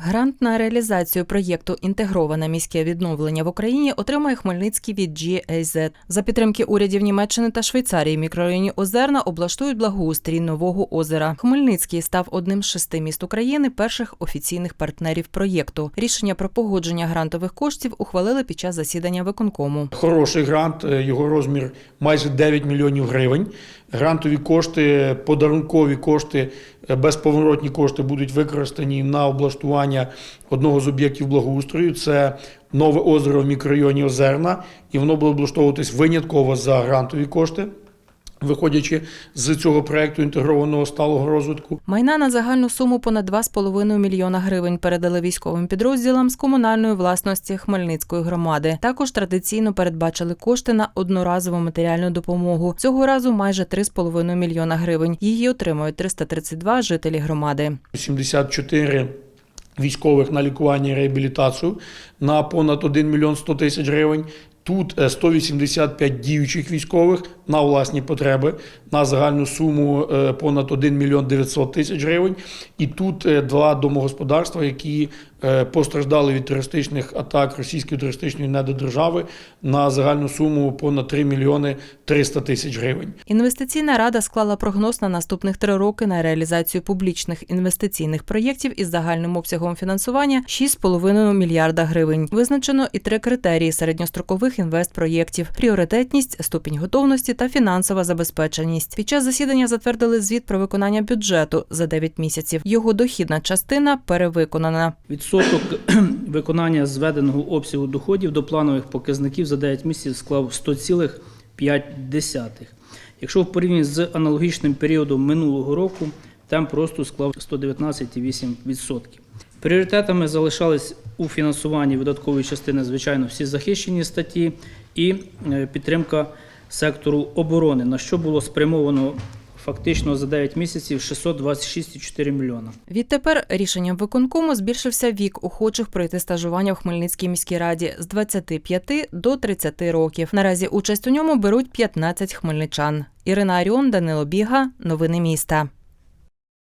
Грант на реалізацію проєкту Інтегроване міське відновлення в Україні отримає Хмельницький від GAZ. За підтримки урядів Німеччини та Швейцарії мікрорайоні Озерна облаштують благоустрій нового озера. Хмельницький став одним з шести міст України перших офіційних партнерів проєкту. Рішення про погодження грантових коштів ухвалили під час засідання виконкому. Хороший грант, е, його розмір майже 9 мільйонів гривень. Грантові кошти, подарункові кошти, е, безповоротні кошти будуть використані на облаштування одного з об'єктів благоустрою. Це нове озеро в мікрорайоні Озерна, і воно буде облаштовуватись винятково за грантові кошти, виходячи з цього проекту інтегрованого сталого розвитку. Майна на загальну суму понад 2,5 мільйона гривень передали військовим підрозділам з комунальної власності Хмельницької громади. Також традиційно передбачили кошти на одноразову матеріальну допомогу. Цього разу майже 3,5 мільйона гривень. Її отримують 332 жителі громади. 74 військових на лікування і реабілітацію на понад 1 мільйон 100 тисяч гривень. Тут е, 185 діючих військових на власні потреби на загальну суму е, понад 1 мільйон 900 тисяч гривень. І тут е, два домогосподарства, які е, постраждали від терористичних атак російської терористичної недодержави на загальну суму понад 3 мільйони 300 тисяч гривень. Інвестиційна рада склала прогноз на наступних три роки на реалізацію публічних інвестиційних проєктів із загальним обсягом фінансування 6,5 мільярда гривень. Визначено і три критерії середньострокових інвестпроєктів: пріоритетність, ступінь готовності та фінансова забезпеченість. Під час засідання затвердили звіт про виконання бюджету за 9 місяців. Його дохідна частина перевиконана. Відсоток виконання зведеного обсягу доходів до планових показників за 9 місяців склав 100,5. Якщо в порівнянні з аналогічним періодом минулого року, темп росту склав 119,8%. Пріоритетами залишались у фінансуванні видаткової частини, звичайно, всі захищені статті і е, підтримка сектору оборони, на що було спрямовано фактично за 9 місяців 626,4 мільйона. Відтепер рішенням виконкому збільшився вік охочих пройти стажування в Хмельницькій міській раді з 25 до 30 років. Наразі участь у ньому беруть 15 хмельничан. Ірина Аріон, Данило Біга. Новини міста.